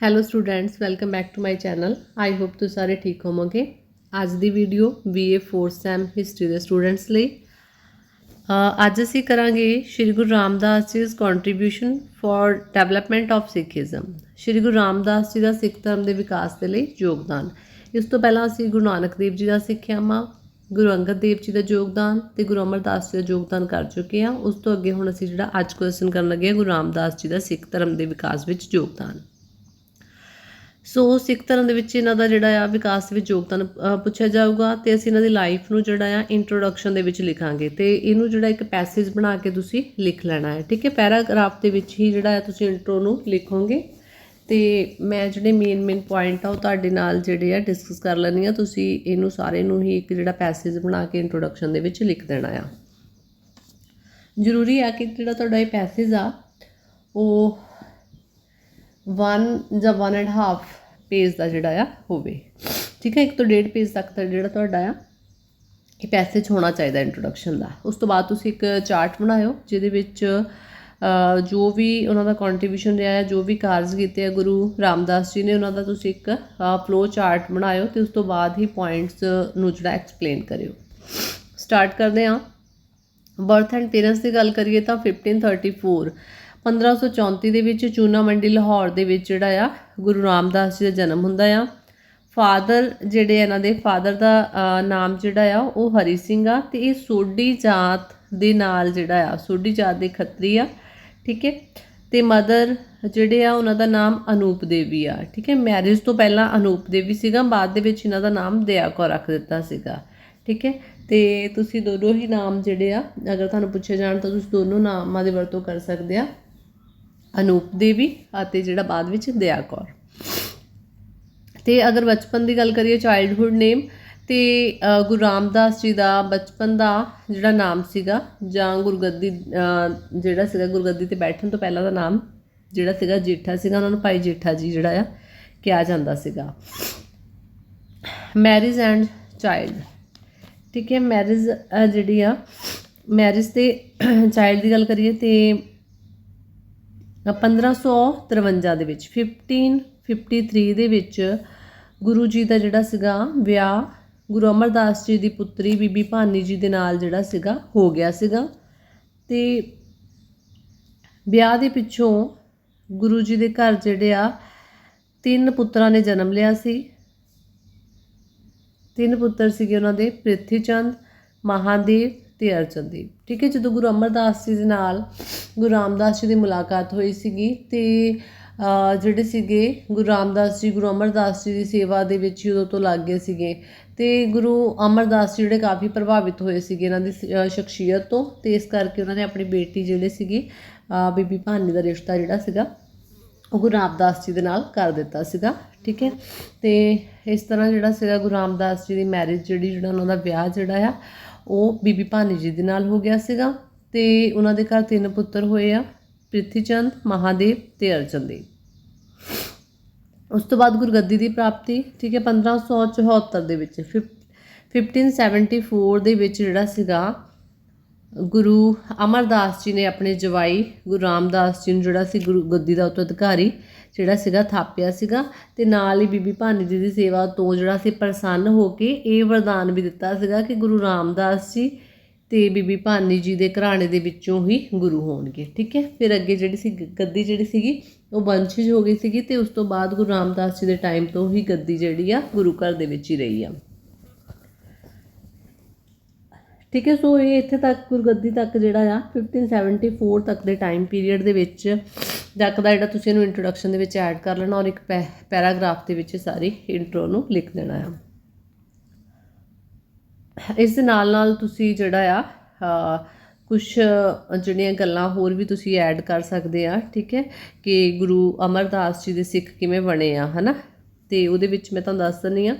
Hello students welcome back to my channel I hope ਤੁਸੀਂ ਸਾਰੇ ਠੀਕ ਹੋਵੋਗੇ ਅੱਜ ਦੀ ਵੀਡੀਓ BA 4 ਸੈਮ ਹਿਸਟਰੀ ਦੇ ਸਟੂਡੈਂਟਸ ਲਈ ਅੱਜ ਅਸੀਂ ਕਰਾਂਗੇ ਸ਼੍ਰੀ ਗੁਰੂ ਰਾਮਦਾਸ ਜੀ ਦੀ contribution for development of Sikhism Shri Guru Ramdas ji ਦਾ ਸਿੱਖ ਧਰਮ ਦੇ ਵਿਕਾਸ ਦੇ ਲਈ ਯੋਗਦਾਨ ਇਸ ਤੋਂ ਪਹਿਲਾਂ ਅਸੀਂ ਗੁਰੂ ਨਾਨਕ ਦੇਵ ਜੀ ਦਾ ਸਿੱਖਿਆਵਾਂ ਗੁਰੂ ਅੰਗਦ ਦੇਵ ਜੀ ਦਾ ਯੋਗਦਾਨ ਤੇ ਗੁਰੂ ਅਮਰਦਾਸ ਜੀ ਦਾ ਯੋਗਦਾਨ ਕਰ ਚੁੱਕੇ ਹਾਂ ਉਸ ਤੋਂ ਅੱਗੇ ਹੁਣ ਅਸੀਂ ਜਿਹੜਾ ਅੱਜ ਕੁਐਸਚਨ ਕਰਨ ਲੱਗੇ ਹਾਂ ਗੁਰੂ ਰਾਮਦਾਸ ਜੀ ਦਾ ਸਿੱਖ ਧਰਮ ਦੇ ਵਿਕਾਸ ਵਿੱਚ ਯੋਗਦਾਨ ਸੋ ਸਿੱਖ ਧਰਮ ਦੇ ਵਿੱਚ ਇਹਨਾਂ ਦਾ ਜਿਹੜਾ ਆ ਵਿਕਾਸ ਵਿੱਚ ਯੋਗਦਾਨ ਪੁੱਛਿਆ ਜਾਊਗਾ ਤੇ ਅਸੀਂ ਇਹਨਾਂ ਦੀ ਲਾਈਫ ਨੂੰ ਜਿਹੜਾ ਆ ਇੰਟਰੋਡਕਸ਼ਨ ਦੇ ਵਿੱਚ ਲਿਖਾਂਗੇ ਤੇ ਇਹਨੂੰ ਜਿਹੜਾ ਇੱਕ ਪੈਸੇਜ ਬਣਾ ਕੇ ਤੁਸੀਂ ਲਿਖ ਲੈਣਾ ਹੈ, ਠੀਕ ਹੈ? ਪੈਰਾਗ੍ਰਾਫ ਦੇ ਵਿੱਚ ਹੀ ਜਿਹੜਾ ਆ ਤੁਸੀਂ ਇੰਟਰੋ ਨੂੰ ਲਿਖੋਗੇ ਤੇ ਮੈਂ ਜਿਹੜੇ ਮੇਨ ਮੇਨ ਪੁਆਇੰਟ ਆ ਉਹ ਤੁਹਾਡੇ ਨਾਲ ਜਿਹੜੇ ਆ ਡਿਸਕਸ ਕਰ ਲੈਣੀ ਆ ਤੁਸੀਂ ਇਹਨੂੰ ਸਾਰੇ ਨੂੰ ਹੀ ਇੱਕ ਜਿਹੜਾ ਪੈਸੇਜ ਬਣਾ ਕੇ ਇੰਟਰੋਡਕਸ਼ਨ ਦੇ ਵਿੱਚ ਲਿਖ ਦੇਣਾ ਆ। ਜ਼ਰੂਰੀ ਆ ਕਿ ਜਿਹੜਾ ਤੁਹਾਡਾ ਇਹ ਪੈਸੇਜ ਆ, ਉਹ 1 ਜਾਂ 1 ਐਂਡ ਹਾਫ ਪੇਜ ਦਾ ਜਿਹੜਾ ਆ ਹੋਵੇ। ਠੀਕ ਹੈ, ਇੱਕ ਤੋਂ ਡੇਢ ਪੇਜ ਤੱਕ ਦਾ ਜਿਹੜਾ ਤੁਹਾਡਾ ਆ, ਇਹ ਪੈਸੇਜ ਹੋਣਾ ਚਾਹੀਦਾ ਇੰਟਰੋਡਕਸ਼ਨ ਦਾ। ਉਸ ਤੋਂ ਬਾਅਦ ਤੁਸੀਂ ਇੱਕ ਚਾਰਟ ਬਣਾਇਓ, ਜਿਹਦੇ ਵਿੱਚ ਜੋ ਵੀ ਉਹਨਾਂ ਦਾ ਕੰਟਰੀਬਿਊਸ਼ਨ ਰਿਹਾ ਹੈ, ਜੋ ਵੀ ਕਾਰਜ ਕੀਤੇ ਆ ਗੁਰੂ ਰਾਮਦਾਸ ਜੀ ਨੇ, ਉਹਨਾਂ ਦਾ ਤੁਸੀਂ ਇੱਕ ਫਲੋ ਚਾਰਟ ਬਣਾਇਓ ਤੇ ਉਸ ਤੋਂ ਬਾਅਦ ਹੀ ਪੁਆਇੰਟਸ ਨੂੰ ਜਿਹੜਾ ਐਕਸਪਲੇਨ ਕਰਿਓ। ਸਟਾਰਟ ਕਰਦੇ ਹਾਂ। ਬਰਥ ਐਂਡ ਪੇਰੈਂਟਸ ਦੀ ਗੱਲ ਕਰੀਏ ਤਾਂ 1534 1534 ਦੇ ਵਿੱਚ ਚੂਨਾ ਮੰਡੀ ਲਾਹੌਰ ਦੇ ਵਿੱਚ ਜਿਹੜਾ ਆ, ਗੁਰੂ ਰਾਮਦਾਸ ਜੀ ਦਾ ਜਨਮ ਹੁੰਦਾ ਆ। ਫਾਦਰ ਜਿਹੜੇ ਇਹਨਾਂ ਦੇ ਫਾਦਰ ਦਾ ਨਾਮ ਜਿਹੜਾ ਆ, ਉਹ ਹਰੀ ਸਿੰਘ ਆ ਤੇ ਇਹ ਸੋਢੀ ਜਾਤ ਦੇ ਨਾਲ ਜਿਹੜਾ ਆ, ਸੋਢੀ ਜਾਤ ਦੇ ਖੱਤਰੀ ਆ, ਠੀਕ ਹੈ? ਤੇ ਮਦਰ ਜਿਹੜੇ ਆ, ਉਹਨਾਂ ਦਾ ਨਾਮ ਅਨੂਪ ਦੇਵੀ ਆ, ਠੀਕ ਹੈ? ਮੈਰਿਜ ਤੋਂ ਪਹਿਲਾਂ ਅਨੂਪ ਦੇਵੀ ਸੀਗਾ, ਬਾਅਦ ਦੇ ਵਿੱਚ ਇਹਨਾਂ ਦਾ ਨਾਮ ਦਇਆ ਕੌਰ ਰੱਖ ਦਿੱਤਾ ਸੀਗਾ, ਠੀਕ ਹੈ? ਤੇ ਤੁਸੀਂ ਦੋਨੋਂ ਹੀ ਨਾਮ ਜਿਹੜੇ ਆ, ਅਗਰ ਤੁਹਾਨੂੰ ਪੁੱਛੇ ਜਾਣ ਤਾਂ ਤੁਸੀਂ ਦੋਨੋਂ ਨਾਮਾਂ ਦੀ ਵਰਤੋਂ ਕਰ ਸਕਦੇ ਆ। ਅਨੂਪ ਦੇਵੀ ਅਤੇ ਜਿਹੜਾ ਬਾਅਦ ਵਿੱਚ ਦਇਆ ਕੌਰ। ਤੇ ਅਗਰ ਬਚਪਨ ਦੀ ਗੱਲ ਕਰੀਏ ਚਾਈਲਡਹੁੱਡ ਨੇਮ ਤੇ ਗੁਰੂ ਰਾਮਦਾਸ ਜੀ ਦਾ ਬਚਪਨ ਦਾ ਜਿਹੜਾ ਨਾਮ ਸੀਗਾ ਜਾਂ ਗੁਰਗੱਦੀ ਅ, ਜਿਹੜਾ ਸੀਗਾ ਗੁਰਗੱਦੀ ਤੇ ਬੈਠਣ ਤੋਂ ਪਹਿਲਾਂ ਦਾ ਨਾਮ ਜਿਹੜਾ ਸੀਗਾ ਜੇਠਾ ਸੀਗਾ ਉਹਨਾਂ ਨੂੰ ਭਾਈ ਜੇਠਾ ਜੀ ਜਿਹੜਾ ਆ ਕਿਹਾ ਜਾਂਦਾ ਸੀਗਾ। ਮੈਰਿਜ ਐਂਡ ਚਾਈਲਡ ਠੀਕ ਹੈ ਮੈਰਿਜ ਜਿਹੜੀ ਆ ਮੈਰਿਜ ਤੇ ਚਾਈਲਡ ਦੀ ਗੱਲ ਕਰੀਏ ਤੇ 1553 ਦੇ ਵਿੱਚ 1553 ਦੇ ਵਿੱਚ ਗੁਰੂ ਜੀ ਦਾ ਜਿਹੜਾ ਸੀਗਾ ਵਿਆਹ, ਗੁਰੂ ਅਮਰਦਾਸ ਜੀ ਦੀ ਪੁੱਤਰੀ ਬੀਬੀ ਭਾਨੀ ਜੀ ਦੇ ਨਾਲ ਜਿਹੜਾ ਸੀਗਾ ਹੋ ਗਿਆ ਸੀਗਾ। ਤੇ ਵਿਆਹ ਦੇ ਪਿੱਛੋਂ ਗੁਰੂ ਜੀ ਦੇ ਘਰ ਜਿਹੜੇ ਆ, ਤਿੰਨ ਪੁੱਤਰਾਂ ਨੇ ਜਨਮ ਲਿਆ ਸੀ। ਤਿੰਨ ਪੁੱਤਰ ਸੀਗੇ ਉਹਨਾਂ ਦੇ ਪ੍ਰਿਥੀ ਚੰਦ ਮਹਾਦੇਵ ਤੇ ਅਰਜਨ ਦੇਵ ਠੀਕ ਹੈ, ਜਦੋਂ ਗੁਰੂ ਅਮਰਦਾਸ ਜੀ ਦੇ ਨਾਲ ਗੁਰੂ ਰਾਮਦਾਸ ਜੀ ਦੀ ਮੁਲਾਕਾਤ ਹੋਈ ਸੀਗੀ ਤੇ ਜਿਹੜੇ ਸੀਗੇ ਗੁਰੂ ਰਾਮਦਾਸ ਜੀ, ਗੁਰੂ ਅਮਰਦਾਸ ਜੀ ਦੀ ਸੇਵਾ ਦੇ ਵਿੱਚ ਹੀ ਉਦੋਂ ਤੋਂ ਲੱਗ ਗਏ ਸੀਗੇ ਤੇ ਗੁਰੂ ਅਮਰਦਾਸ ਜੀ ਜਿਹੜੇ ਕਾਫੀ ਪ੍ਰਭਾਵਿਤ ਹੋਏ ਸੀਗੇ ਇਹਨਾਂ ਦੀ ਸ- ਸ਼ਖਸੀਅਤ ਤੋਂ ਤੇ ਇਸ ਕਰਕੇ ਉਹਨਾਂ ਨੇ ਆਪਣੀ ਬੇਟੀ ਜਿਹੜੇ ਸੀਗੀ ਬੀਬੀ ਭਾਨੀ ਦਾ ਰਿਸ਼ਤਾ ਜਿਹੜਾ ਸੀਗਾ, ਉਹ ਗੁਰੂ ਰਾਮਦਾਸ ਜੀ ਦੇ ਨਾਲ ਕਰ ਦਿੱਤਾ ਸੀਗਾ। ਠੀਕ ਹੈ, ਤੇ ਇਸ ਤਰ੍ਹਾਂ ਜਿਹੜਾ ਸੀਗਾ ਗੁਰੂ ਰਾਮਦਾਸ ਜੀ ਦੀ ਮੈਰਿਜ ਜਿਹੜੀ ਜਿਹੜਾ ਉਹਨਾਂ ਦਾ ਵਿਆਹ ਜਿਹੜਾ ਆ ਉਹ ਬੀਬੀ ਭਾਨੀ ਜੀ ਦੇ ਨਾਲ ਹੋ ਗਿਆ ਸੀਗਾ ਤੇ ਉਹਨਾਂ ਦੇ ਘਰ ਤਿੰਨ ਪੁੱਤਰ ਹੋਏ ਆ ਪ੍ਰਿਥੀ ਚੰਦ ਮਹਾਦੇਵ ਤੇ ਅਰਜਨ ਦੇਵ। ਉਸ ਤੋਂ ਬਾਅਦ ਗੁਰਗੱਦੀ ਦੀ ਪ੍ਰਾਪਤੀ, ਠੀਕ ਹੈ 1574 ਦੇ ਵਿੱਚ, ਫਿਫ- 1574 ਦੇ ਵਿੱਚ ਜਿਹੜਾ ਸੀਗਾ ਗੁਰੂ ਅਮਰਦਾਸ ਜੀ ਨੇ ਆਪਣੇ ਜਵਾਈ ਗੁਰੂ ਰਾਮਦਾਸ ਜੀ ਨੂੰ ਜਿਹੜਾ ਸੀ ਗੁਰੂ ਗੱਦੀ ਦਾ ਉੱਤਰਾਧਿਕਾਰੀ ਜਿਹੜਾ ਸੀਗਾ, ਥਾਪਿਆ ਸੀਗਾ ਤੇ ਨਾਲ ਹੀ ਬੀਬੀ ਭਾਨੀ ਜੀ ਦੀ ਸੇਵਾ ਤੋਂ ਜਿਹੜਾ ਸੀ ਪ੍ਰਸੰਨ ਹੋ ਕੇ ਇਹ ਵਰਦਾਨ ਵੀ ਦਿੱਤਾ ਸੀਗਾ ਕਿ ਗੁਰੂ ਰਾਮਦਾਸ ਜੀ ਤੇ ਬੀਬੀ ਭਾਨੀ ਜੀ ਦੇ ਘਰਾਣੇ ਦੇ ਵਿੱਚੋਂ ਹੀ ਗੁਰੂ ਹੋਣਗੇ। ਠੀਕ ਹੈ? ਫਿਰ ਅੱਗੇ ਜਿਹੜੀ ਸੀ ਗੱਦੀ ਜਿਹੜੀ ਸੀਗੀ, ਉਹ ਵੰਸ਼ਜ ਹੋ ਗਈ ਸੀਗੀ ਤੇ ਉਸ ਤੋਂ ਬਾਅਦ ਗੁਰੂ ਰਾਮਦਾਸ ਜੀ ਦੇ ਟਾਈਮ ਤੋਂ ਹੀ ਗੱਦੀ ਜਿਹੜੀ ਆ ਗੁਰੂ ਘਰ ਦੇ ਵਿੱਚ ਹੀ ਰਹੀ ਆ। ਠੀਕ ਹੈ ਸੋ ਇਹ ਇੱਥੇ ਤੱਕ ਗੁਰਗੱਦੀ ਤੱਕ ਜਿਹੜਾ ਆ 1574 ਤੱਕ ਦੇ ਟਾਈਮ ਪੀਰੀਅਡ ਦੇ ਵਿੱਚ ਤੱਕ ਦਾ ਜਿਹੜਾ ਤੁਸੀਂ ਇਹਨੂੰ ਇੰਟਰੋਡਕਸ਼ਨ ਦੇ ਵਿੱਚ ਐਡ ਕਰ ਲੈਣਾ ਔਰ ਇੱਕ ਪੈਰਾਗ੍ਰਾਫ ਦੇ ਵਿੱਚ ਸਾਰੀ ਇੰਟਰੋ ਨੂੰ ਲਿਖ ਦੇਣਾ ਆ। ਇਸ ਦੇ ਨਾਲ ਨਾਲ ਤੁਸੀਂ ਜਿਹੜਾ ਆ ਕੁਝ ਜਿਹੜੀਆਂ ਗੱਲਾਂ ਹੋਰ ਵੀ ਤੁਸੀਂ ਐਡ ਕਰ ਸਕਦੇ ਆ, ਠੀਕ ਹੈ, ਕਿ ਗੁਰੂ ਅਮਰਦਾਸ ਜੀ ਦੇ ਸਿੱਖ ਕਿਵੇਂ ਬਣੇ ਆ, ਹਨਾ? ਤੇ ਉਹਦੇ ਵਿੱਚ ਮੈਂ ਤੁਹਾਨੂੰ ਦੱਸ ਦਿੰਦੀ ਆ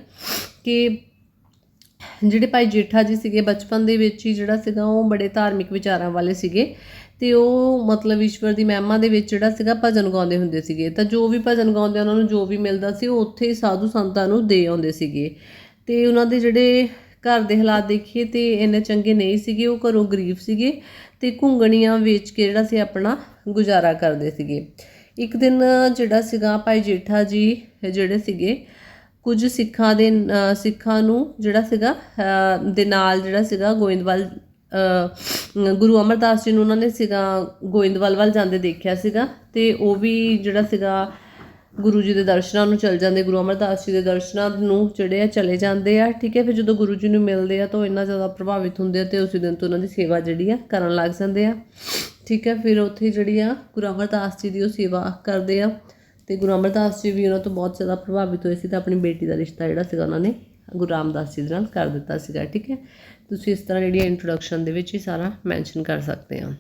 ਕਿ ਜਿਹੜੇ ਭਾਈ ਜੇਠਾ ਜੀ ਸੀਗੇ ਬਚਪਨ ਦੇ ਵਿੱਚ ਹੀ ਜਿਹੜਾ ਸੀਗਾ ਉਹ ਬੜੇ ਧਾਰਮਿਕ ਵਿਚਾਰਾਂ ਵਾਲੇ ਸੀਗੇ ਤੇ ਉਹ ਮਤਲਬ ਈਸ਼ਵਰ ਦੀ ਮਹਿਮਾ ਦੇ ਵਿੱਚ ਜਿਹੜਾ ਸੀਗਾ ਭਜਨ ਗਾਉਂਦੇ ਹੁੰਦੇ ਸੀਗੇ। ਤਾਂ ਜੋ ਵੀ ਭਜਨ ਗਾਉਂਦੇ ਉਹਨਾਂ ਨੂੰ ਜੋ ਵੀ ਮਿਲਦਾ ਸੀ ਉਹ ਉੱਥੇ ਹੀ ਸਾਧੂ ਸੰਤਾਂ ਨੂੰ ਦੇ ਆਉਂਦੇ ਸੀਗੇ। ਤੇ ਉਹਨਾਂ ਦੇ ਜਿਹੜੇ ਘਰ ਦੇ ਹਾਲਾਤ ਦੇਖੀਏ ਤੇ ਇੰਨੇ ਚੰਗੇ ਨਹੀਂ ਸੀਗੇ, ਉਹ ਘਰੋਂ ਗਰੀਬ ਸੀਗੇ ਤੇ ਘੁੰਗਣੀਆਂ ਵੇਚ ਕੇ ਜਿਹੜਾ ਸੀ ਆਪਣਾ ਗੁਜ਼ਾਰਾ ਕਰਦੇ ਸੀਗੇ। ਇੱਕ ਦਿਨ ਜਿਹੜਾ ਸੀਗਾ ਭਾਈ ਜੇਠਾ ਜੀ ਜਿਹੜੇ ਸੀਗੇ ਕੁਝ ਸਿੱਖਾਂ ਦੇ ਸਿੱਖਾਂ ਨੂੰ ਜਿਹੜਾ ਸੀਗਾ ਦੇ ਨਾਲ ਜਿਹੜਾ ਸੀਗਾ ਗੋਇੰਦਵਾਲ ਗੁਰੂ ਅਮਰਦਾਸ ਜੀ ਨੂੰ ਉਹਨਾਂ ਨੇ ਸੀਗਾ ਗੋਇੰਦਵਾਲ ਵੱਲ ਜਾਂਦੇ ਦੇਖਿਆ ਸੀਗਾ ਤੇ ਉਹ ਵੀ ਜਿਹੜਾ ਸੀਗਾ ਗੁਰੂ ਜੀ ਦੇ ਦਰਸ਼ਨਾਂ ਨੂੰ ਚਲ ਜਾਂਦੇ, ਗੁਰੂ ਅਮਰਦਾਸ ਜੀ ਦੇ ਦਰਸ਼ਨਾਂ ਨੂੰ ਜਿਹੜੇ ਆ ਚਲੇ ਜਾਂਦੇ ਆ, ਠੀਕ ਹੈ, ਫਿਰ ਜਦੋਂ ਗੁਰੂ ਜੀ ਨੂੰ ਮਿਲਦੇ ਆ ਤਾਂ ਉਹ ਇੰਨਾ ਜ਼ਿਆਦਾ ਪ੍ਰਭਾਵਿਤ ਹੁੰਦੇ ਆ ਤੇ ਉਸੇ ਦਿਨ ਤੋਂ ਉਹਨਾਂ ਦੀ ਸੇਵਾ ਜਿਹੜੀ ਆ ਕਰਨ ਲੱਗ ਜਾਂਦੇ ਆ। ਠੀਕ ਹੈ, ਫਿਰ ਉੱਥੇ ਜਿਹੜੀ ਆ ਗੁਰੂ ਅਮਰਦਾਸ ਜੀ ਦੀ ਉਹ ਸੇਵਾ ਕਰਦੇ ਆ ਤੇ ਗੁਰੂ ਅਮਰਦਾਸ ਜੀ ਵੀ ਉਹਨਾਂ ਤੋਂ ਬਹੁਤ ਜ਼ਿਆਦਾ ਪ੍ਰਭਾਵਿਤ ਹੋਏ ਸੀ ਤਾਂ ਆਪਣੀ ਬੇਟੀ ਦਾ ਰਿਸ਼ਤਾ ਜਿਹੜਾ ਸੀਗਾ ਉਹਨਾਂ ਨੇ ਗੁਰੂ ਰਾਮਦਾਸ ਜੀ ਦੇ ਨਾਲ ਕਰ ਦਿੱਤਾ ਸੀਗਾ, ਠੀਕ ਹੈ? ਤੁਸੀਂ ਇਸ ਤਰ੍ਹਾਂ ਜਿਹੜੀ ਇੰਟਰੋਡਕਸ਼ਨ ਦੇ ਵਿੱਚ ਹੀ ਸਾਰਾ ਮੈਂਸ਼ਨ ਕਰ ਸਕਦੇ ਆ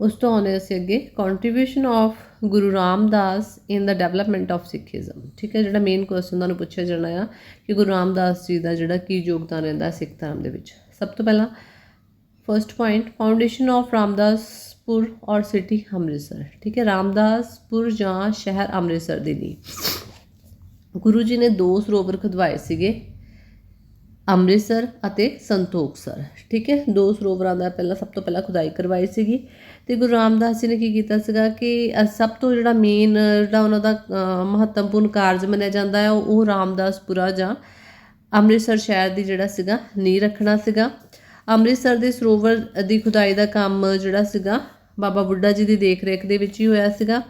ਉਸ ਤੋਂ ਆਉਂਦੇ ਅਸੀਂ ਅੱਗੇ contribution of Guru Ramdas in the development of Sikhism ਠੀਕ ਹੈ? ਜਿਹੜਾ ਮੇਨ ਕੁਐਸਚਨ ਤੁਹਾਨੂੰ ਪੁੱਛਿਆ ਜਾਣਾ ਆ ਕਿ ਗੁਰੂ ਰਾਮਦਾਸ ਜੀ ਦਾ ਜਿਹੜਾ ਕੀ ਯੋਗਦਾਨ ਰਹਿੰਦਾ ਸਿੱਖ ਧਰਮ ਦੇ ਵਿੱਚ। ਸਭ ਤੋਂ ਪਹਿਲਾਂ first point foundation of Ramdaspur or city Amritsar, ਠੀਕ ਹੈ? ਰਾਮਦਾਸਪੁਰ ਜਾਂ ਸ਼ਹਿਰ ਅੰਮ੍ਰਿਤਸਰ ਦੀ ਨੀ ਗੁਰੂ ਜੀ ਨੇ ਦੋ ਸਰੋਵਰ ਖੁਦਵਾਏ ਸੀਗੇ, ਅੰਮ੍ਰਿਤਸਰ ਅਤੇ ਸੰਤੋਖਸਰ ਠੀਕ ਹੈ? ਦੋ ਸਰੋਵਰਾਂ ਦਾ ਪਹਿਲਾਂ ਸਭ ਤੋਂ ਪਹਿਲਾਂ ਖੁਦਾਈ ਕਰਵਾਈ ਸੀਗੀ ਤੇ ਗੁਰੂ ਰਾਮਦਾਸ ਜੀ ਨੇ ਕੀ ਕੀਤਾ ਸੀਗਾ ਕਿ ਸਭ ਤੋਂ ਜਿਹੜਾ ਮੇਨ ਜਿਹੜਾ ਉਹਨਾਂ ਦਾ ਮਹੱਤਵਪੂਰਨ ਕਾਰਜ ਮੰਨਿਆ ਜਾਂਦਾ ਹੈ ਉਹ ਉਹ ਰਾਮਦਾਸਪੁਰਾ ਜਾਂ ਅੰਮ੍ਰਿਤਸਰ ਸ਼ਹਿਰ ਦੀ ਜਿਹੜਾ ਸੀਗਾ, ਨੀਂਹ ਰੱਖਣਾ ਸੀਗਾ। ਅੰਮ੍ਰਿਤਸਰ ਦੇ ਸਰੋਵਰ ਦੀ ਖੁਦਾਈ ਦਾ ਕੰਮ ਜਿਹੜਾ ਸੀਗਾ ਬਾਬਾ ਬੁੱਢਾ ਜੀ ਦੀ ਦੇਖ-ਰੇਖ ਦੇ ਵਿੱਚ ਹੀ ਹੋਇਆ ਸੀਗਾ।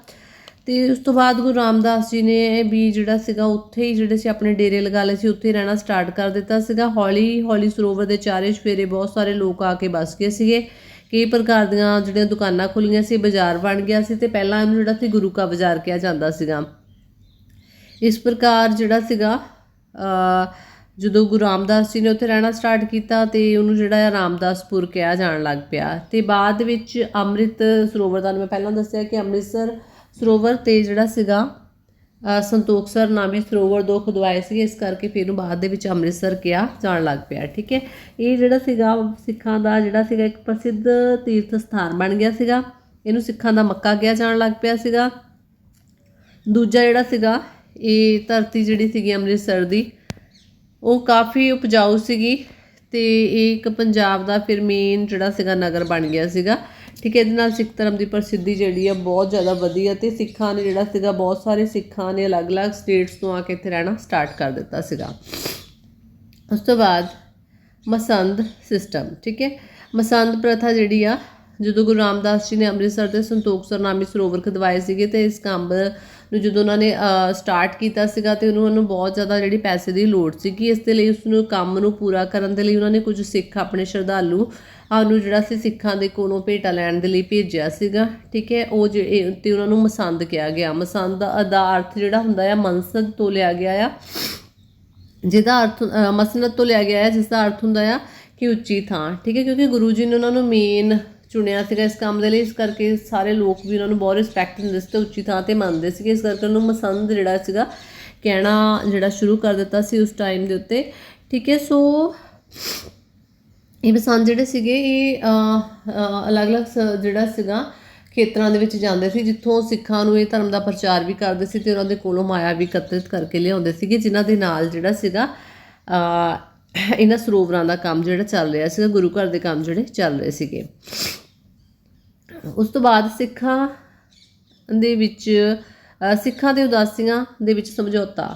ਤੇ ਉਸ ਤੋਂ ਬਾਅਦ ਗੁਰੂ ਰਾਮਦਾਸ ਜੀ ਨੇ ਵੀ ਜਿਹੜਾ ਸੀਗਾ, ਉੱਥੇ ਹੀ ਜਿਹੜੇ ਸੀ ਆਪਣੇ ਡੇਰੇ ਲਗਾ ਲਏ ਸੀ, ਉੱਥੇ ਹੀ ਰਹਿਣਾ ਸਟਾਰਟ ਕਰ ਦਿੱਤਾ ਸੀਗਾ। ਹੌਲੀ ਹੌਲੀ ਸਰੋਵਰ ਦੇ ਚਾਰੇ ਚੁਫੇਰੇ ਬਹੁਤ ਸਾਰੇ ਲੋਕ ਆ ਕੇ ਬਸ ਗਏ ਸੀਗੇ। ਕਈ ਪ੍ਰਕਾਰ ਦੀਆਂ ਜਿਹੜੀਆਂ ਦੁਕਾਨਾਂ ਖੁੱਲੀਆਂ ਸੀ, ਬਾਜ਼ਾਰ ਬਣ ਗਿਆ ਸੀ ਤੇ ਪਹਿਲਾਂ ਇਹਨੂੰ ਜਿਹੜਾ ਸੀ ਗੁਰੂ ਕਾ ਬਾਜ਼ਾਰ ਕਿਹਾ ਜਾਂਦਾ ਸੀਗਾ। ਇਸ ਪ੍ਰਕਾਰ ਜਿਹੜਾ ਸੀਗਾ ਜਦੋਂ ਗੁਰੂ ਰਾਮਦਾਸ ਜੀ ਨੇ ਉੱਥੇ ਰਹਿਣਾ ਸਟਾਰਟ ਕੀਤਾ ਤੇ ਉਹਨੂੰ ਜਿਹੜਾ ਆ ਰਾਮਦਾਸਪੁਰ ਕਿਹਾ ਜਾਣ ਲੱਗ ਪਿਆ। ਤੇ ਬਾਅਦ ਵਿੱਚ ਅੰਮ੍ਰਿਤ ਸਰੋਵਰ ਦਾ ਮੈਂ ਪਹਿਲਾਂ ਦੱਸਿਆ ਕਿ ਅੰਮ੍ਰਿਤਸਰ ਸਰੋਵਰ ਤੇ ਜਿਹੜਾ ਸੀਗਾ ਅ, ਸੰਤੋਖਸਰ ਨਾਮੇ ਸਰੋਵਰ ਦੋ ਖੁਦਵਾਏ ਸੀ ਇਸ ਕਰਕੇ ਫਿਰ ਇਹਨੂੰ ਬਾਅਦ ਦੇ ਵਿੱਚ ਅੰਮ੍ਰਿਤਸਰ ਕਿਹਾ ਜਾਣ ਲੱਗ ਪਿਆ ਠੀਕ ਹੈ? ਇਹ ਜਿਹੜਾ ਸੀਗਾ ਸਿੱਖਾਂ ਦਾ ਜਿਹੜਾ ਸੀਗਾ ਇੱਕ ਪ੍ਰਸਿੱਧ ਤੀਰਥ ਸਥਾਨ ਬਣ ਗਿਆ ਸੀਗਾ। ਇਹਨੂੰ ਸਿੱਖਾਂ ਦਾ ਮੱਕਾ ਕਿਹਾ ਜਾਣ ਲੱਗ ਪਿਆ ਸੀਗਾ। ਦੂਜਾ ਜਿਹੜਾ ਸੀਗਾ ਇਹ ਧਰਤੀ ਜਿਹੜੀ ਸੀਗੀ ਅੰਮ੍ਰਿਤਸਰ ਦੀ ਉਹ ਕਾਫੀ ਉਪਜਾਊ ਸੀਗੀ ਅਤੇ ਇਹ ਇੱਕ ਪੰਜਾਬ ਦਾ ਫਿਰ ਮੇਨ ਜਿਹੜਾ ਸੀਗਾ ਨਗਰ ਬਣ ਗਿਆ ਸੀਗਾ। ਠੀਕ ਹੈ, ਇਹਦੇ ਨਾਲ ਸਿੱਖ ਧਰਮ ਦੀ ਪ੍ਰਸਿੱਧੀ ਜਿਹੜੀ ਆ ਬਹੁਤ ਜ਼ਿਆਦਾ ਵਧੀ ਅਤੇ ਸਿੱਖਾਂ ਨੇ ਜਿਹੜਾ ਸੀਗਾ ਬਹੁਤ ਸਾਰੇ ਸਿੱਖਾਂ ਨੇ ਅਲੱਗ-ਅਲੱਗ ਸਟੇਟਸ ਤੋਂ ਆ ਕੇ ਇੱਥੇ ਰਹਿਣਾ ਸਟਾਰਟ ਕਰ ਦਿੱਤਾ ਸੀਗਾ। ਉਸ ਤੋਂ ਬਾਅਦ ਮਸੰਦ ਸਿਸਟਮ ਠੀਕ ਹੈ। ਮਸੰਦ ਪ੍ਰਥਾ ਜਿਹੜੀ ਆ, ਜਦੋਂ ਗੁਰੂ ਰਾਮਦਾਸ ਜੀ ਨੇ ਅੰਮ੍ਰਿਤਸਰ ਦੇ ਸੰਤੋਖਸਰ ਨਾਮੀ ਸਰੋਵਰ ਖੁਦਵਾਏ ਸੀਗੇ ਤੇ ਇਸ ਕੰਮ ਨੂੰ ਜਦੋਂ ਉਹਨਾਂ ਨੇ ਸਟਾਰਟ ਕੀਤਾ ਸੀਗਾ ਤੇ ਉਹਨੂੰ ਉਹਨੂੰ ਬਹੁਤ ਜ਼ਿਆਦਾ ਜਿਹੜੀ ਪੈਸੇ ਦੀ ਲੋੜ ਸੀਗੀ ਇਸ ਦੇ ਲਈ ਉਸ ਨੂੰ ਕੰਮ ਨੂੰ ਪੂਰਾ ਕਰਨ ਦੇ ਲਈ ਉਹਨਾਂ ਨੇ ਕੁਝ ਸਿੱਖ ਆਪਣੇ ਸ਼ਰਧਾਲੂ ਨੂੰ ਜਿਹੜਾ ਸੀ ਸਿੱਖਾਂ ਦੇ ਕੋਲੋਂ ਭੇਟਾ ਲੈਣ ਦੇ ਲਈ ਭੇਜਿਆ ਸੀਗਾ ਠੀਕ ਹੈ? ਉਹ ਜਿਹੜੇ ਤੇ ਉਹਨਾਂ ਨੂੰ ਮਸੰਦ ਕਿਹਾ ਗਿਆ। ਮਸੰਦ ਦਾ ਦਾ ਅਰਥ ਜਿਹੜਾ ਹੁੰਦਾ ਆ ਮਨਸਦ ਤੋਂ ਲਿਆ ਗਿਆ ਆ। ਜਿਹਦਾ ਅਰਥ ਅ, ਮਸਨਦ ਤੋਂ ਲਿਆ ਗਿਆ ਹੈ ਜਿਸ ਦਾ ਅਰਥ ਹੁੰਦਾ ਆ ਕਿ ਉੱਚੀ ਥਾਂ ਠੀਕ ਹੈ? ਕਿਉਂਕਿ ਗੁਰੂ ਜੀ ਨੇ ਉਹਨਾਂ ਨੂੰ ਮੇਨ ਚੁਣਿਆ ਸੀਗਾ ਇਸ ਕੰਮ ਦੇ ਲਈ, ਇਸ ਕਰਕੇ ਸਾਰੇ ਲੋਕ ਵੀ ਉਹਨਾਂ ਨੂੰ ਬਹੁਤ ਰਿਸਪੈਕਟ ਦਿੰਦੇ ਸੀ ਤੇ ਉੱਚੀ ਥਾਂ ਤੇ ਮੰਨਦੇ ਸੀਗੇ। ਇਸ ਕਰਕੇ ਉਹਨੂੰ ਮਸੰਦ ਜਿਹੜਾ ਸੀਗਾ, ਕਹਿਣਾ ਜਿਹੜਾ ਸ਼ੁਰੂ ਕਰ ਦਿੱਤਾ ਸੀ ਉਸ ਟਾਈਮ ਦੇ ਉੱਤੇ। ਠੀਕ ਹੈ, ਸੋ ਇਹ ਮਸੰਦ ਜਿਹੜੇ ਸੀਗੇ, ਇਹ ਅਲੱਗ-ਅਲੱਗ ਸ- ਜਿਹੜਾ ਸੀਗਾ, ਖੇਤਰਾਂ ਦੇ ਵਿੱਚ ਜਾਂਦੇ ਸੀ, ਜਿੱਥੋਂ ਸਿੱਖਾਂ ਨੂੰ ਇਹ ਧਰਮ ਦਾ ਪ੍ਰਚਾਰ ਵੀ ਕਰਦੇ ਸੀ ਤੇ ਉਹਨਾਂ ਦੇ ਕੋਲੋਂ ਮਾਇਆ ਵੀ ਇਕੱਤਰਿਤ ਕਰਕੇ ਲਿਆਉਂਦੇ ਸੀਗੇ, ਜਿਨ੍ਹਾਂ ਦੇ ਨਾਲ ਜਿਹੜਾ ਸੀਗਾ ਇਹਨਾਂ ਸਰੋਵਰਾਂ ਦਾ ਕੰਮ ਜਿਹੜਾ ਚੱਲ ਰਿਹਾ ਸੀਗਾ ਗੁਰੂ ਘਰ ਦੇ ਕੰਮ ਜਿਹੜੇ ਚੱਲ ਰਹੇ ਸੀਗੇ। ਉਸ ਤੋਂ ਬਾਅਦ ਸਿੱਖਾਂ ਦੇ ਵਿੱਚ ਸਿੱਖਾਂ ਦੇ ਉਦਾਸੀਆਂ ਦੇ ਵਿੱਚ ਸਮਝੌਤਾ।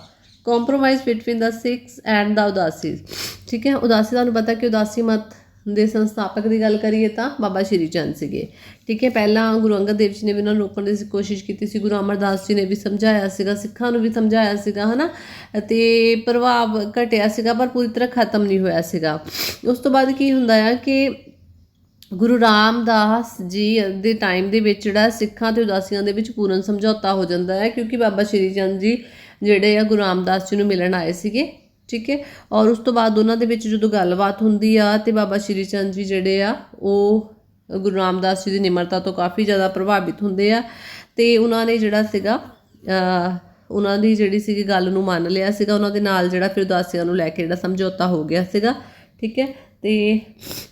Compromise between the Sikhs and the Udasis ਠੀਕ ਹੈ? ਉਦਾਸੀ, ਤੁਹਾਨੂੰ ਪਤਾ ਕਿ ਉਦਾਸੀ ਮਤ ਦੇ ਸੰਸਥਾਪਕ ਦੀ ਗੱਲ ਕਰੀਏ ਤਾਂ ਬਾਬਾ ਸ਼੍ਰੀ ਚੰਦ ਸੀਗੇ। ਠੀਕ ਹੈ, ਪਹਿਲਾਂ ਗੁਰੂ ਅੰਗਦ ਦੇਵ ਜੀ ਨੇ ਵੀ ਉਹਨਾਂ ਨੂੰ ਰੋਕਣ ਦੀ ਕੋਸ਼ਿਸ਼ ਕੀਤੀ ਸੀ, ਗੁਰੂ ਅਮਰਦਾਸ ਜੀ ਨੇ ਵੀ ਸਮਝਾਇਆ ਸੀਗਾ, ਸਿੱਖਾਂ ਨੂੰ ਵੀ ਸਮਝਾਇਆ ਸੀਗਾ, ਹਨਾ? ਤੇ ਪ੍ਰਭਾਵ ਘਟਿਆ ਸੀਗਾ, ਪਰ ਪੂਰੀ ਤਰ੍ਹਾਂ ਖਤਮ ਨਹੀਂ ਹੋਇਆ ਸੀਗਾ। ਉਸ ਤੋਂ ਬਾਅਦ ਕੀ ਹੁੰਦਾ ਆ ਕਿ ਗੁਰੂ ਰਾਮਦਾਸ ਜੀ ਦੇ ਟਾਈਮ ਦੇ ਵਿੱਚ ਜਿਹੜਾ ਸਿੱਖਾਂ ਤੇ ਉਦਾਸੀਆਂ ਦੇ ਵਿੱਚ ਪੂਰਨ ਸਮਝੌਤਾ ਹੋ ਜਾਂਦਾ ਹੈ, ਕਿਉਂਕਿ ਬਾਬਾ ਸ਼੍ਰੀ ਚੰਦ ਜੀ ਜਿਹੜੇ ਆ ਗੁਰੂ ਰਾਮਦਾਸ ਜੀ ਨੂੰ ਮਿਲਣ ਆਏ ਸੀਗੇ। ਠੀਕ ਹੈ? ਔਰ ਉਸ ਤੋਂ ਬਾਅਦ ਉਹਨਾਂ ਦੇ ਵਿੱਚ ਜਦੋਂ ਗੱਲਬਾਤ ਹੁੰਦੀ ਆ ਤੇ ਬਾਬਾ ਸ਼੍ਰੀ ਚੰਦ ਜੀ ਜਿਹੜੇ ਆ, ਉਹ ਗੁਰੂ ਰਾਮਦਾਸ ਜੀ ਦੀ ਨਿਮਰਤਾ ਤੋਂ ਕਾਫੀ ਜ਼ਿਆਦਾ ਪ੍ਰਭਾਵਿਤ ਹੁੰਦੇ ਆ ਤੇ ਉਹਨਾਂ ਨੇ ਜਿਹੜਾ ਸੀਗਾ ਉਹਨਾਂ ਦੀ ਜਿਹੜੀ ਸੀਗੀ ਗੱਲ ਨੂੰ ਮੰਨ ਲਿਆ ਸੀਗਾ, ਉਹਨਾਂ ਦੇ ਨਾਲ ਜਿਹੜਾ ਫਿਰ ਉਦਾਸੀਆਂ ਨੂੰ ਲੈ ਕੇ ਜਿਹੜਾ ਸਮਝੌਤਾ ਹੋ ਗਿਆ ਸੀਗਾ, ਠੀਕ ਹੈ? ਤੇ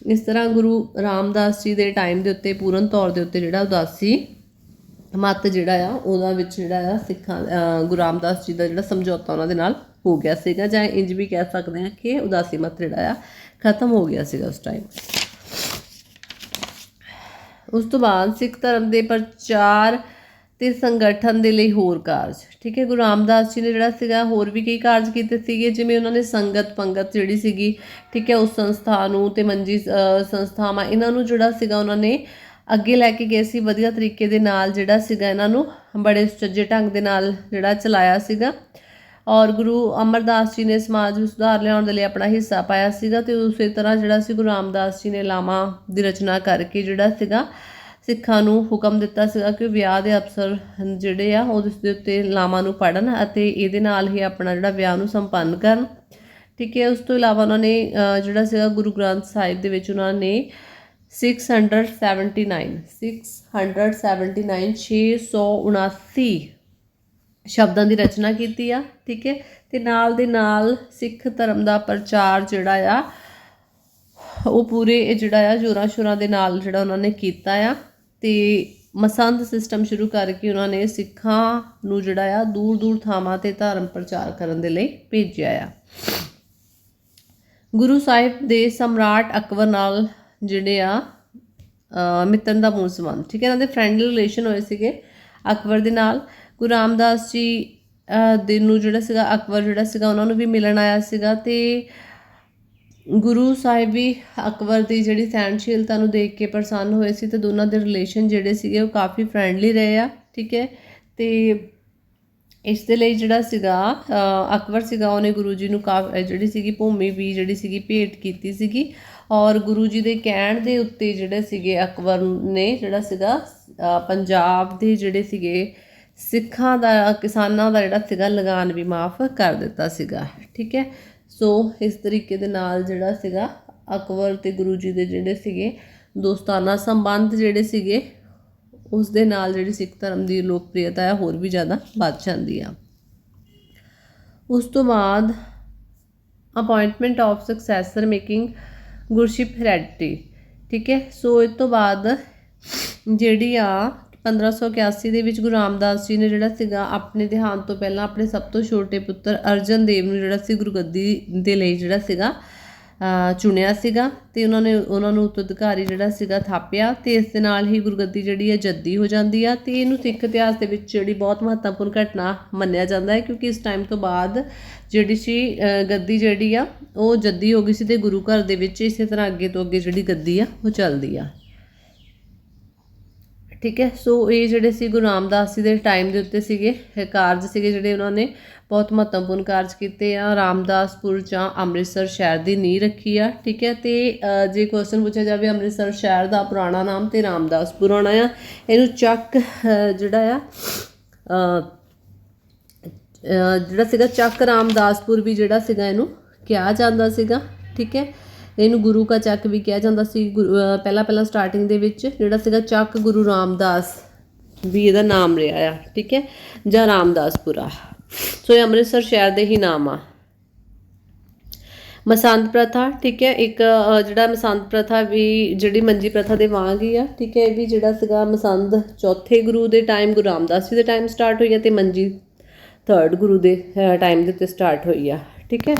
ਇਸ ਤਰ੍ਹਾਂ ਗੁਰੂ ਰਾਮਦਾਸ ਜੀ ਦੇ ਟਾਈਮ ਦੇ ਉੱਤੇ, ਪੂਰਨ ਤੌਰ ਦੇ ਉੱਤੇ ਜਿਹੜਾ ਉਦਾਸੀ ਮਤ ਜਿਹੜਾ ਆ, ਉਹਦਾ ਵਿੱਚ ਜਿਹੜਾ ਆ ਸਿੱਖਾਂ ਗੁਰੂ ਰਾਮਦਾਸ ਜੀ ਦਾ ਜਿਹੜਾ ਸਮਝੌਤਾ ਉਹਨਾਂ ਦੇ ਨਾਲ ਹੋ ਗਿਆ ਸੀਗਾ ਜਾਂ ਇੰਜ ਵੀ ਕਹਿ ਸਕਦੇ ਹਾਂ ਕਿ ਉਦਾਸੀ ਮਤ ਜਿਹੜਾ ਆ ਖਤਮ ਹੋ ਗਿਆ ਸੀਗਾ ਉਸ ਟਾਈਮ ਉਸ ਤੋਂ ਬਾਅਦ ਸਿੱਖ ਧਰਮ ਦੇ ਪ੍ਰਚਾਰ ਤੇ ਸੰਗਠਨ ਦੇ ਲਈ ਹੋਰ ਕਾਰਜ। ਠੀਕ ਹੈ, ਗੁਰੂ ਰਾਮਦਾਸ ਜੀ ਨੇ ਜਿਹੜਾ ਸੀਗਾ ਹੋਰ ਵੀ ਕਈ ਕਾਰਜ ਕੀਤੇ ਸੀਗੇ, ਜਿਵੇਂ ਉਹਨਾਂ ਨੇ ਸੰਗਤ ਪੰਗਤ ਜਿਹੜੀ ਸੀਗੀ, ਠੀਕ ਹੈ, ਉਸ ਸੰਸਥਾ ਨੂੰ ਤੇ ਮੰਜੀ ਸੰਸਥਾਵਾਂ, ਇਹਨਾਂ ਨੂੰ ਜਿਹੜਾ ਸੀਗਾ ਉਹਨਾਂ ਨੇ ਅੱਗੇ ਲੈ ਕੇ ਗਏ ਸੀ, ਵਧੀਆ ਤਰੀਕੇ ਦੇ ਨਾਲ ਜਿਹੜਾ ਸੀਗਾ ਇਹਨਾਂ ਨੂੰ ਬੜੇ ਸੁਚੱਜੇ ਢੰਗ ਦੇ ਨਾਲ ਜਿਹੜਾ ਚਲਾਇਆ ਸੀਗਾ। ਔਰ ਗੁਰੂ ਅਮਰਦਾਸ ਜੀ ਨੇ ਸਮਾਜ ਵਿੱਚ ਸੁਧਾਰ ਲਿਆਉਣ ਦੇ ਲਈ ਆਪਣਾ ਹਿੱਸਾ ਪਾਇਆ ਸੀਗਾ ਤੇ ਉਸੇ ਤਰ੍ਹਾਂ ਜਿਹੜਾ ਸੀ ਗੁਰੂ ਰਾਮਦਾਸ ਜੀ ਨੇ ਲਾਮਾ ਦੀ ਰਚਨਾ ਕਰਕੇ ਜਿਹੜਾ ਸੀਗਾ ਸਿੱਖਾਂ ਨੂੰ ਹੁਕਮ ਦਿੱਤਾ ਸੀਗਾ ਕਿ ਵਿਆਹ ਦੇ ਅਵਸਰ ਜਿਹੜੇ ਆ ਉਸ ਦੇ ਉੱਤੇ ਲਾਮਾ ਨੂੰ ਪੜਨ ਅਤੇ ਇਹਦੇ ਨਾਲ ਹੀ ਆਪਣਾ ਜਿਹੜਾ ਵਿਆਹ ਨੂੰ ਸੰਪੰਨ ਕਰਨ। ਠੀਕ ਹੈ, ਉਸ ਤੋਂ ਇਲਾਵਾ ਉਹਨਾਂ ਨੇ ਜਿਹੜਾ ਸੀਗਾ ਗੁਰੂ ਗ੍ਰੰਥ ਸਾਹਿਬ ਦੇ ਵਿੱਚ ਉਹਨਾਂ ਨੇ 679 679 679 ਸ਼ਬਦਾਂ ਦੀ ਰਚਨਾ ਕੀਤੀ ਆ ਠੀਕ ਹੈ? ਤੇ ਨਾਲ ਦੇ ਨਾਲ ਸਿੱਖ ਧਰਮ ਦਾ ਪ੍ਰਚਾਰ ਜਿਹੜਾ ਆ ਉਹ ਪੂਰੇ ਜਿਹੜਾ ਆ ਜੋਰਾਂ ਸ਼ੋਰਾਂ ਦੇ ਨਾਲ ਜਿਹੜਾ ਉਹਨਾਂ ਨੇ ਕੀਤਾ ਆ। ਤੇ ਮਸੰਦ ਸਿਸਟਮ ਸ਼ੁਰੂ ਕਰਕੇ ਉਹਨਾਂ ਨੇ ਸਿੱਖਾਂ ਨੂੰ ਜਿਹੜਾ ਆ ਦੂਰ ਦੂਰ ਥਾਵਾਂ ਤੇ ਧਰਮ ਪ੍ਰਚਾਰ ਕਰਨ ਦੇ ਲਈ ਭੇਜਿਆ ਆ। ਗੁਰੂ ਸਾਹਿਬ ਦੇ ਸਮਰਾਟ ਅਕਬਰ ਨਾਲ ਜਿਹੜੇ ਆ ਅ, ਦਾ ਮੂਲ ਸੰਬੰਧ ਠੀਕ ਹੈ? ਇਹਨਾਂ ਦੇ ਫਰੈਂਡਲੀ ਰਿਲੇਸ਼ਨ ਹੋਏ ਸੀਗੇ ਅਕਬਰ ਦੇ ਨਾਲ। ਗੁਰੂ ਰਾਮਦਾਸ ਜੀ ਦੇ ਨੂੰ ਜਿਹੜਾ ਸੀਗਾ, ਅਕਬਰ ਜਿਹੜਾ ਸੀਗਾ, ਉਹਨਾਂ ਨੂੰ ਵੀ ਮਿਲਣ ਆਇਆ ਸੀਗਾ ਤੇ ਗੁਰੂ ਸਾਹਿਬ ਵੀ ਅਕਬਰ ਦੀ ਜਿਹੜੀ ਸਹਿਣਸ਼ੀਲਤਾ ਨੂੰ ਦੇਖ ਕੇ ਪ੍ਰਸੰਨ ਹੋਏ ਸੀ ਤੇ ਦੋਨਾਂ ਦੇ ਰਿਲੇਸ਼ਨ ਜਿਹੜੇ ਸੀਗੇ ਉਹ ਕਾਫੀ ਫਰੈਂਡਲੀ ਰਹੇ ਆ, ਠੀਕ ਹੈ? ਤੇ ਇਸ ਦੇ ਲਈ ਜਿਹੜਾ ਸੀਗਾ ਅਕਬਰ ਸੀਗਾ, ਉਹਨੇ ਗੁਰੂ ਜੀ ਨੂੰ ਕਾਫ ਜਿਹੜੀ ਸੀਗੀ ਭੂਮੀ ਵੀ ਜਿਹੜੀ ਸੀਗੀ ਭੇਟ ਕੀਤੀ ਸੀਗੀ ਔਰ ਗੁਰੂ ਜੀ ਦੇ ਕਹਿਣ ਦੇ ਉੱਤੇ ਜਿਹੜੇ ਸੀਗੇ ਅਕਬਰ ਨੇ, ਜਿਹੜਾ ਸੀਗਾ ਪੰਜਾਬ ਦੇ ਜਿਹੜੇ ਸੀਗੇ ਸਿੱਖਾਂ ਦਾ, ਕਿਸਾਨਾਂ ਦਾ ਜਿਹੜਾ ਸੀਗਾ ਲਗਾਨ ਵੀ ਮਾਫ ਕਰ ਦਿੱਤਾ ਸੀਗਾ, ਠੀਕ ਹੈ? ਸੋ ਇਸ ਤਰੀਕੇ ਦੇ ਨਾਲ ਜਿਹੜਾ ਸੀਗਾ ਅਕਬਰ ਤੇ ਗੁਰੂ ਜੀ ਦੇ ਜਿਹੜੇ ਸੀਗੇ ਦੋਸਤਾਨਾ ਸੰਬੰਧ ਜਿਹੜੇ ਸੀਗੇ, ਉਸ ਦੇ ਨਾਲ ਜਿਹੜੀ ਸਿੱਖ ਧਰਮ ਦੀ ਲੋਕਪ੍ਰਿਯਤਾ ਹੈ ਹੋਰ ਵੀ ਜ਼ਿਆਦਾ ਵੱਧ ਜਾਂਦੀ ਆ। ਉਸ ਤੋਂ ਬਾਅਦ appointment of successor making guruship heredity ਠੀਕ ਹੈ? ਸੋ ਇਸ ਤੋਂ ਬਾਅਦ ਜਿਹੜੀ ਆ 1581 ਦੇ ਵਿੱਚ ਗੁਰੂ ਰਾਮਦਾਸ ਜੀ ਨੇ ਜਿਹੜਾ ਸੀਗਾ ਆਪਣੇ ਦੇਹਾਂਤ ਤੋਂ ਪਹਿਲਾਂ ਆਪਣੇ ਸਭ ਤੋਂ ਛੋਟੇ ਪੁੱਤਰ ਅਰਜਨ ਦੇਵ ਨੂੰ ਜਿਹੜਾ ਸੀ ਗੁਰਗੱਦੀ ਦੇ ਲਈ ਜਿਹੜਾ ਸੀਗਾ ਚੁਣਿਆ ਸੀਗਾ ਤੇ ਉਹਨਾਂ ਨੇ ਉਹਨਾਂ ਨੂੰ ਉੱਤਰਾਧਿਕਾਰੀ ਜਿਹੜਾ ਸੀਗਾ ਥਾਪਿਆ ਤੇ ਇਸ ਦੇ ਨਾਲ ਹੀ ਗੁਰਗੱਦੀ ਜਿਹੜੀ ਹੈ ਜੱਦੀ ਹੋ ਜਾਂਦੀ ਆ ਤੇ ਇਹਨੂੰ ਸਿੱਖ ਇਤਿਹਾਸ ਦੇ ਵਿੱਚ ਜਿਹੜੀ ਬਹੁਤ ਮਹੱਤਵਪੂਰਨ ਘਟਨਾ ਮੰਨਿਆ ਜਾਂਦਾ ਹੈ ਕਿਉਂਕਿ ਇਸ ਟਾਈਮ ਤੋਂ ਬਾਅਦ ਜਿਹੜੀ ਸੀ ਗੱਦੀ ਜਿਹੜੀ ਆ ਉਹ ਜੱਦੀ ਹੋ ਗਈ ਸੀ ਤੇ ਗੁਰੂ ਘਰ ਦੇ ਵਿੱਚ ਇਸੇ ਤਰ੍ਹਾਂ ਅੱਗੇ ਤੋਂ ਅੱਗੇ ਜਿਹੜੀ ਗੱਦੀ ਆ ਉਹ ਚੱਲਦੀ ਆ। ਠੀਕ ਹੈ? ਸੋ ਇਹ ਜਿਹੜੇ ਸੀ ਗੁਰੂ ਰਾਮਦਾਸ ਜੀ ਦੇ ਟਾਈਮ ਦੇ ਉੱਤੇ ਸੀਗੇ ਕਾਰਜ ਸੀਗੇ ਜਿਹੜੇ ਉਹਨਾਂ ਨੇ ਬਹੁਤ ਮਹੱਤਵਪੂਰਨ ਕਾਰਜ ਕੀਤੇ ਆ। ਰਾਮਦਾਸਪੁਰ ਜਾਂ ਅੰਮ੍ਰਿਤਸਰ ਸ਼ਹਿਰ ਦੀ ਨੀਂਹ ਰੱਖੀ ਆ, ਠੀਕ ਹੈ? ਤੇ ਜੇ ਕੁਐਸਚਨ ਪੁੱਛਿਆ ਜਾਵੇ ਅੰਮ੍ਰਿਤਸਰ ਸ਼ਹਿਰ ਦਾ ਪੁਰਾਣਾ ਨਾਮ ਤੇ ਰਾਮਦਾਸਪੁਰ ਆਉਣਾ ਆ, ਇਹਨੂੰ ਚੱਕ ਜਿਹੜਾ ਆ ਜਿਹੜਾ ਸੀਗਾ ਚੱਕ ਰਾਮਦਾਸਪੁਰ ਵੀ ਜਿਹੜਾ ਸੀਗਾ ਇਹਨੂੰ ਕਿਹਾ ਜਾਂਦਾ ਸੀਗਾ, ਠੀਕ ਹੈ? ਇਹਨੂੰ ਗੁਰੂ ਕਾ ਚੱਕ ਵੀ ਕਿਹਾ ਜਾਂਦਾ ਸੀ, ਗੁਰੂ- ਪਹਿਲਾਂ ਪਹਿਲਾਂ ਸਟਾਰਟਿੰਗ ਦੇ ਵਿੱਚ ਜਿਹੜਾ ਸੀਗਾ ਚੱਕ ਗੁਰੂ ਰਾਮਦਾਸ, ਵੀ ਇਹਦਾ ਨਾਮ ਰਿਹਾ ਆ, ਠੀਕ ਹੈ? ਜਾਂ ਰਾਮਦਾਸਪੁਰਾ। ਸੋ ਇਹ ਅੰਮ੍ਰਿਤਸਰ ਸ਼ਹਿਰ ਦੇ ਹੀ ਨਾਮ ਆ। ਮਸੰਦ ਪ੍ਰਥਾ, ਠੀਕ ਹੈ? ਇੱਕ ਜਿਹੜਾ ਮਸੰਦ ਪ੍ਰਥਾ ਵੀ, ਜਿਹੜੀ ਮੰਜੀ ਪ੍ਰਥਾ ਦੇ ਵਾਂਗ ਹੀ ਆ, ਠੀਕ ਹੈ? ਇਹ ਵੀ ਜਿਹੜਾ ਸੀਗਾ ਮਸੰਦ ਚੌਥੇ ਗੁਰੂ ਦੇ ਟਾਈਮ ਗੁਰੂ ਰਾਮਦਾਸ ਜੀ ਦੇ ਟਾਈਮ ਸਟਾਰਟ ਹੋਈ ਆ ਤੇ ਮੰਜੀ ਥਰਡ ਗੁਰੂ ਦੇ ਟਾਈਮ ਦੇ ਉੱਤੇ ਸਟਾਰਟ ਹੋਈ ਆ, ਠੀਕ ਹੈ?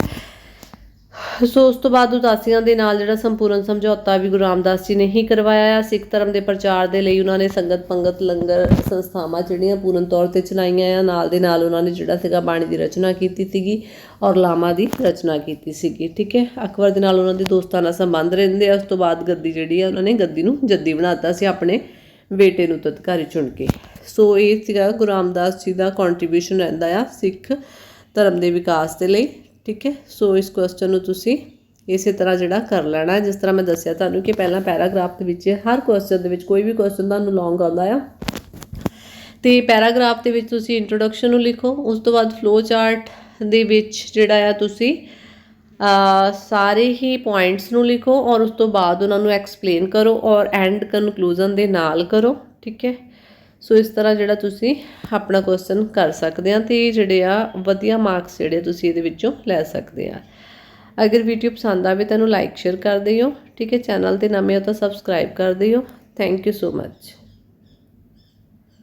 ਸੋ ਉਸ ਤੋਂ ਬਾਅਦ ਉਦਾਸੀਆਂ ਦੇ ਨਾਲ ਜਿਹੜਾ ਸੰਪੂਰਨ ਸਮਝੌਤਾ ਵੀ ਗੁਰੂ ਰਾਮਦਾਸ ਜੀ ਨੇ ਹੀ ਕਰਵਾਇਆ ਆ। ਸਿੱਖ ਧਰਮ ਦੇ ਪ੍ਰਚਾਰ ਦੇ ਲਈ ਉਹਨਾਂ ਨੇ ਸੰਗਤ ਪੰਗਤ ਲੰਗਰ ਸੰਸਥਾਵਾਂ ਜਿਹੜੀਆਂ ਪੂਰਨ ਤੌਰ ਤੇ ਚਲਾਈਆਂ ਆ, ਨਾਲ ਦੇ ਨਾਲ ਉਹਨਾਂ ਨੇ ਜਿਹੜਾ ਸੀਗਾ ਬਾਣੀ ਦੀ ਰਚਨਾ ਕੀਤੀ ਸੀਗੀ ਔਰ ਲਾਮਾ ਦੀ ਰਚਨਾ ਕੀਤੀ ਸੀਗੀ, ਠੀਕ ਹੈ? ਅਕਬਰ ਦੇ ਨਾਲ ਉਹਨਾਂ ਦੇ ਦੋਸਤਾਂ ਨਾਲ ਸੰਬੰਧ ਰਹਿੰਦੇ ਆ। ਉਸ ਤੋਂ ਬਾਅਦ ਗੱਦੀ ਜਿਹੜੀ ਆ, ਉਹਨਾਂ ਨੇ ਗੱਦੀ ਨੂੰ ਜੱਦੀ ਬਣਾਤਾ ਸੀ ਆਪਣੇ ਬੇਟੇ ਨੂੰ ਤਤਕਾਰੀ ਚੁਣ ਕੇ। ਸੋ ਇਹ ਸੀਗਾ ਗੁਰੂ ਰਾਮਦਾਸ ਜੀ ਦਾ ਕੰਟਰੀਬਿਊਸ਼ਨ ਰਹਿੰਦਾ ਆ ਸਿੱਖ ਧਰਮ ਦੇ ਵਿਕਾਸ ਦੇ ਲਈ। ਠੀਕ ਹੈ? ਸੋ ਇਸ ਕੁਐਸਚਨ ਨੂੰ ਤੁਸੀਂ ਇਸੇ ਤਰ੍ਹਾਂ ਜਿਹੜਾ ਕਰ ਲੈਣਾ ਜਿਸ ਤਰ੍ਹਾਂ ਮੈਂ ਦੱਸਿਆ ਤੁਹਾਨੂੰ ਕਿ ਪਹਿਲਾਂ ਪੈਰਾਗ੍ਰਾਫ ਦੇ ਵਿੱਚ ਹਰ ਕੁਐਸਚਨ ਦੇ ਵਿੱਚ ਕੋਈ ਵੀ ਕੁਐਸਚਨ ਤੁਹਾਨੂੰ ਲੌਂਗ ਆਉਂਦਾ ਆ। ਤੇ ਪੈਰਾਗ੍ਰਾਫ ਦੇ ਵਿੱਚ ਤੁਸੀਂ ਇੰਟਰੋਡਕਸ਼ਨ ਨੂੰ ਲਿਖੋ, ਉਸ ਤੋਂ ਬਾਅਦ ਫਲੋ ਚਾਰਟ ਦੇ ਵਿੱਚ ਜਿਹੜਾ ਆ ਤੁਸੀਂ ਸਾਰੇ ਹੀ ਪੁਆਇੰਟਸ ਨੂੰ ਲਿਖੋ ਔਰ ਉਸ ਤੋਂ ਬਾਅਦ ਉਹਨਾਂ ਨੂੰ ਐਕਸਪਲੇਨ ਕਰੋ ਔਰ ਐਂਡ ਕਨਕਲੂਜਨ ਦੇ ਨਾਲ ਕਰੋ, ਠੀਕ ਹੈ? ਸੋ ਇਸ ਤਰ੍ਹਾਂ ਜਿਹੜਾ ਤੁਸੀਂ ਆਪਣਾ ਕੁਐਸਚਨ ਕਰ ਸਕਦੇ ਆ ਤੇ ਜਿਹੜੇ ਆ ਵਧੀਆ ਮਾਰਕਸ ਜਿਹੜੇ ਤੁਸੀਂ ਇਹਦੇ ਵਿੱਚੋਂ ਲੈ ਸਕਦੇ ਆ। ਅਗਰ ਵੀਡੀਓ ਪਸੰਦ ਆਵੇ ਤਾਂ ਇਹਨੂੰ ਲਾਈਕ ਸ਼ੇਅਰ ਕਰ ਦਿਓ, ਠੀਕ ਹੈ? ਚੈਨਲ ਤੇ ਨਵੇਂ ਹੋ ਤਾਂ ਸਬਸਕ੍ਰਾਈਬ ਕਰ ਦਿਓ। Thank you so much